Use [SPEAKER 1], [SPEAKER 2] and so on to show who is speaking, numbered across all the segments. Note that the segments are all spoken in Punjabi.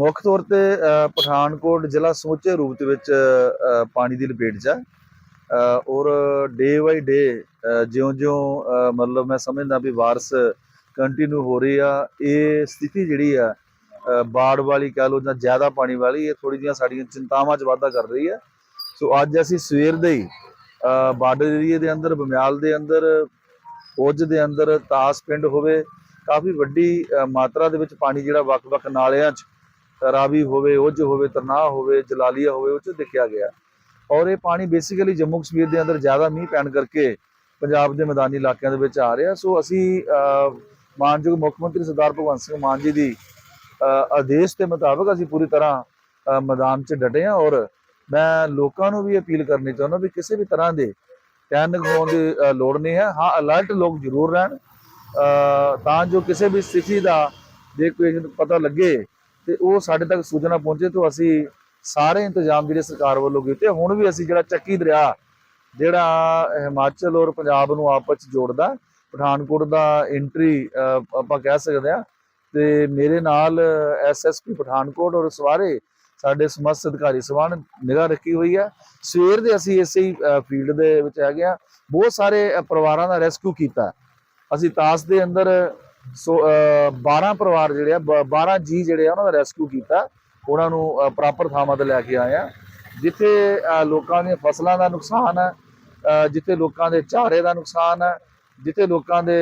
[SPEAKER 1] ਮੁੱਖ ਤੌਰ ਤੇ ਪਠਾਨਕੋਟ ਜ਼ਿਲ੍ਹਾ ਸਮੁੱਚੇ ਰੂਪ ਦੇ ਵਿੱਚ ਪਾਣੀ ਦੀ ਲਪੇਟ 'ਚ ਹੈ ਔਰ ਡੇ ਬਾਈ ਡੇ ਜਿਉਂ-ਜਿਉਂ ਮਤਲਬ ਮੈਂ ਸਮਝਦਾ ਵੀ ਵਾਰਸ ਕੰਟੀਨਿਊ ਹੋ ਰਹੀ ਆ, ਇਹ ਸਥਿਤੀ ਜਿਹੜੀ ਆ ਬਾੜ ਵਾਲੀ ਕਹਿ ਲਓ ਜਾਂ ਜ਼ਿਆਦਾ ਪਾਣੀ ਵਾਲੀ, ਇਹ ਥੋੜੀ ਜਿਹੀਆਂ ਸਾਡੀਆਂ ਚਿੰਤਾਵਾਂ 'ਚ ਵਾਧਾ ਕਰ ਰਹੀ ਹੈ ਸੋ ਅੱਜ ਅਸੀਂ ਸਵੇਰ ਦੇ ਹੀ ਬਾਰਡਰ ਏਰੀਏ ਦੇ ਅੰਦਰ, ਬਮਿਆਲ ਦੇ ਅੰਦਰ ਉਜ ਦੇ ਅੰਦਰ ਤਾਸ ਪਿੰਡ ਹੋਵੇ, ਕਾਫੀ ਵੱਡੀ ਮਾਤਰਾ ਦੇ ਵਿੱਚ ਪਾਣੀ ਜਿਹੜਾ ਵੱਖ-ਵੱਖ ਨਾਲਿਆਂ 'ਚ ਰਾਵੀ ਹੋਵੇ ਉਜ ਹੋਵੇ ਤਰਨਾਹ ਹੋਵੇ, ਜਲਾਲੀਆ ਹੋਵੇ, ਉਹ 'ਚ ਦੇਖਿਆ ਗਿਆ। ਔਰ ਇਹ ਪਾਣੀ ਬੇਸਿਕਲੀ ਜੰਮੂ ਕਸ਼ਮੀਰ ਦੇ ਅੰਦਰ ਜ਼ਿਆਦਾ ਮੀਂਹ ਪੈਣ ਕਰਕੇ ਪੰਜਾਬ ਦੇ ਮੈਦਾਨੀ ਇਲਾਕਿਆਂ ਦੇ ਵਿੱਚ ਆ ਰਿਹਾ। ਸੋ ਅਸੀਂ ਮਾਨਯੋਗ ਮੁੱਖ ਮੰਤਰੀ ਸਰਦਾਰ ਭਗਵੰਤ ਸਿੰਘ ਮਾਨ ਜੀ ਦੀ ਆਦੇਸ਼ ਦੇ ਮੁਤਾਬਕ ਅਸੀਂ ਪੂਰੀ ਤਰ੍ਹਾਂ ਮੈਦਾਨ 'ਚ ਡਟੇ ਹਾਂ ਔਰ ਮੈਂ ਲੋਕਾਂ ਨੂੰ ਵੀ ਅਪੀਲ ਕਰਨੀ ਚਾਹੁੰਦਾ ਵੀ ਕਿਸੇ ਵੀ ਤਰ੍ਹਾਂ ਦੇ ਟੈਨਿਕ ਹੋਣ ਦੀ ਲੋੜ ਨਹੀਂ ਹੈ। ਹਾਂ ਅਲਰਟ ਲੋਕ ਜ਼ਰੂਰ ਰਹਿਣ। ਤਾਂ ਜੋ ਕਿਸੇ ਵੀ ਸਥਿਤੀ ਦਾ ਜੇ ਕੋਈ ਪਤਾ ਲੱਗੇ ਤੇ ਉਹ ਸਾਡੇ ਤੱਕ ਸੂਚਨਾ ਪਹੁੰਚੇ ਤੋਂ ਅਸੀਂ ਸਾਰੇ ਇੰਤਜ਼ਾਮ ਜਿਹੜੇ ਸਰਕਾਰ ਵੱਲੋਂ ਕੀਤੇ, ਹੁਣ ਵੀ ਅਸੀਂ ਜਿਹੜਾ ਚੱਕੀ ਦਰਿਆ, ਜਿਹੜਾ ਹਿਮਾਚਲ ਔਰ ਪੰਜਾਬ ਨੂੰ ਆਪਸ ਚ ਜੋੜਦਾ, ਪਠਾਨਕੋਟ ਦਾ ਐਂਟਰੀ ਆਪਾਂ ਕਹਿ ਸਕਦੇ ਆ ਤੇ ਮੇਰੇ ਨਾਲ ਐਸਐਸਪੀ ਪਠਾਨਕੋਟ ਔਰ ਸਵਾਰੇ ਸਾਡੇ ਸਮਸਤ ਅਧਿਕਾਰੀ ਸਭਾਨ ਨਿਗਾਹ ਰੱਖੀ ਹੋਈ ਹੈ। ਸਵੇਰ ਦੇ ਅਸੀਂ ਇਸੇ ਹੀ ਫੀਲਡ ਦੇ ਵਿੱਚ ਹੈਗੇ ਆ ਬਹੁਤ ਸਾਰੇ ਪਰਿਵਾਰਾਂ ਦਾ ਰੈਸਕਿਊ ਕੀਤਾ। ਅਸੀਂ ਤਾਸ ਦੇ ਅੰਦਰ ਸੋ ਅ, 12 ਪਰਿਵਾਰ ਜਿਹੜੇ ਆ ਬ- 12 ਜੀ ਜਿਹੜੇ ਆ ਉਹਨਾਂ ਦਾ ਰੈਸਕਿਊ ਕੀਤਾ। ਉਹਨਾਂ ਨੂੰ ਪ੍ਰਾਪਰ ਥਾਵਾਂ ਤੇ ਲੈ ਕੇ ਆਏ ਆ। ਜਿੱਥੇ ਲੋਕਾਂ ਦੀਆਂ ਫਸਲਾਂ ਦਾ ਨੁਕਸਾਨ ਹੈ ਜਿੱਥੇ ਲੋਕਾਂ ਦੇ ਚਾਰੇ ਦਾ ਨੁਕਸਾਨ ਹੈ ਜਿੱਥੇ ਲੋਕਾਂ ਦੇ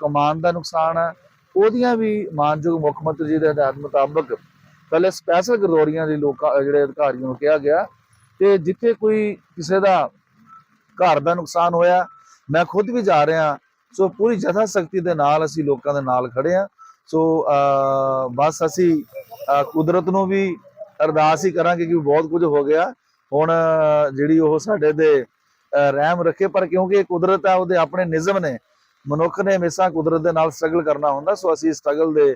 [SPEAKER 1] ਕਮਾਨ ਦਾ ਨੁਕਸਾਨ ਹੈ ਉਹਦੀਆਂ ਵੀ ਮਾਨਯੋਗ ਮੁੱਖ ਮੰਤਰੀ ਜੀ ਦੇ ਹਦਾਇਤ ਮੁਤਾਬਕ ਪਹਿਲੇ ਸਪੈਸ਼ਲ ਗਰਦੌਰੀਆਂ ਦੇ ਲੋਕਾਂ ਜਿਹੜੇ ਅਧਿਕਾਰੀਆਂ ਨੂੰ ਕਿਹਾ ਗਿਆ। ਤੇ ਜਿੱਥੇ ਕੋਈ ਕਿਸੇ ਦਾ ਘਰ ਦਾ ਨੁਕਸਾਨ ਹੋਇਆ ਮੈਂ ਖੁਦ ਵੀ ਜਾ ਰਿਹਾ ਸੋ ਪੂਰੀ ਜਥਾ ਸ਼ਕਤੀ ਦੇ ਨਾਲ ਅਸੀਂ ਲੋਕਾਂ ਦੇ ਨਾਲ ਖੜੇ ਆ ਸੋ ਬਸ ਅਸੀਂ ਕੁਦਰਤ ਨੂੰ ਵੀ ਅਰਦਾਸ ਹੀ ਕਰਾਂਗੇ ਕਿ ਬਹੁਤ ਕੁਝ ਹੋ ਗਿਆ। ਹੁਣ ਜਿਹੜੀ ਉਹ ਸਾਡੇ ਦੇ ਰਹਿਮ ਰੱਖੇ ਪਰ ਕਿਉਂਕਿ ਇਹ ਕੁਦਰਤ ਹੈ ਉਹਦੇ ਆਪਣੇ ਨਿਯਮ ਨੇ। ਮਨੁੱਖ ਨੇ ਹਮੇਸ਼ਾ ਕੁਦਰਤ ਦੇ ਨਾਲ ਸਟਰਗਲ ਕਰਨਾ ਹੁੰਦਾ ਸੋ ਅਸੀਂ ਸਟਰਗਲ ਦੇ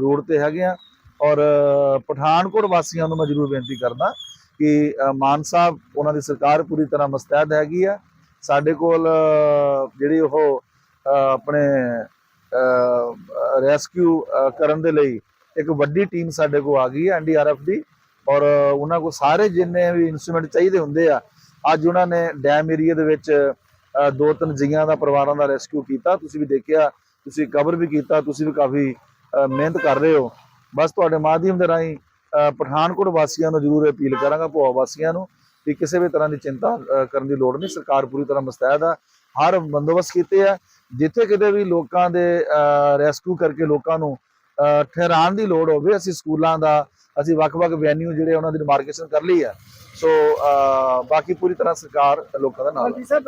[SPEAKER 1] ਰੂਟ ਤੇ ਹੈਗੇ ਆ ਔਰ ਪਠਾਨਕੋਟ ਵਾਸੀਆਂ ਨੂੰ ਮੈਂ ਜ਼ਰੂਰ ਬੇਨਤੀ ਕਰਦਾ ਕਿ ਅ, ਮਾਨ ਸਾਹਿਬ ਉਹਨਾਂ ਦੀ ਸਰਕਾਰ ਪੂਰੀ ਤਰ੍ਹਾਂ ਮਸਤੈਦ ਹੈਗੀ ਆ। ਸਾਡੇ ਕੋਲ ਜਿਹੜੀ ਉਹ ਆਪਣੇ ਰੈਸਕਿਊ ਕਰਨ ਦੇ ਲਈ ਇੱਕ ਵੱਡੀ ਟੀਮ ਸਾਡੇ ਕੋਲ ਆ ਗਈ ਹੈ ਐਨਡੀਆਰਐਫ ਦੀ। ਔਰ ਉਹਨਾਂ ਕੋਲ ਸਾਰੇ ਜਿੰਨੇ ਵੀ ਇਨਸਟਰੂਮੈਂਟ ਚਾਹੀਦੇ ਹੁੰਦੇ ਆ, ਅੱਜ ਉਹਨਾਂ ਨੇ ਡੈਮ ਏਰੀਆ ਦੇ ਵਿੱਚ ਦੋ ਤਿੰਨ ਜੀਆਂ ਦਾ, ਪਰਿਵਾਰਾਂ ਦਾ ਰੈਸਕਿਊ ਕੀਤਾ। ਤੁਸੀਂ ਵੀ ਦੇਖਿਆ, ਤੁਸੀਂ ਕਵਰ ਵੀ ਕੀਤਾ, ਤੁਸੀਂ ਵੀ ਕਾਫੀ ਮਿਹਨਤ ਕਰ ਰਹੇ ਹੋ। ਬਸ ਤੁਹਾਡੇ ਮਾਧਿਅਮ ਦੇ ਰਾਹੀਂ ਪਠਾਨਕੋਟ ਵਾਸੀਆਂ ਨੂੰ ਜ਼ਰੂਰ ਅਪੀਲ ਕਰਾਂਗਾ, ਭੋਆ ਵਾਸੀਆਂ ਨੂੰ। ਕਿ ਕਿਸੇ ਵੀ ਤਰ੍ਹਾਂ ਦੀ ਚਿੰਤਾ ਕਰਨ ਦੀ ਲੋੜ ਨਹੀਂ। ਸਰਕਾਰ ਪੂਰੀ ਤਰ੍ਹਾਂ ਮੁਸਤੈਦ ਆ। ਹਰ ਬੰਦੋਬਸਤ ਕੀਤੇ ਆ। ਜਿੱਥੇ ਕਿਤੇ ਵੀ ਲੋਕਾਂ ਦੇ ਰੈਸਕਿਊ ਕਰਕੇ ਲੋਕਾਂ ਨੂੰ ਠਹਿਰਾਉਣ ਦੀ ਲੋੜ ਹੋਵੇ, ਅਸੀਂ ਸਕੂਲਾਂ ਦਾ, ਅਸੀਂ ਵੱਖ-ਵੱਖ ਵੈਨਿਊ ਜਿਹੜੇ ਉਹਨਾਂ ਦੀ ਡਿਮਾਰਕੇਸ਼ਨ ਕਰ ਲਈ ਆ। ਸੋ ਬਾਕੀ ਪੂਰੀ ਤਰ੍ਹਾਂ ਸਰਕਾਰ ਲੋਕਾਂ ਦਾ ਨਾਲ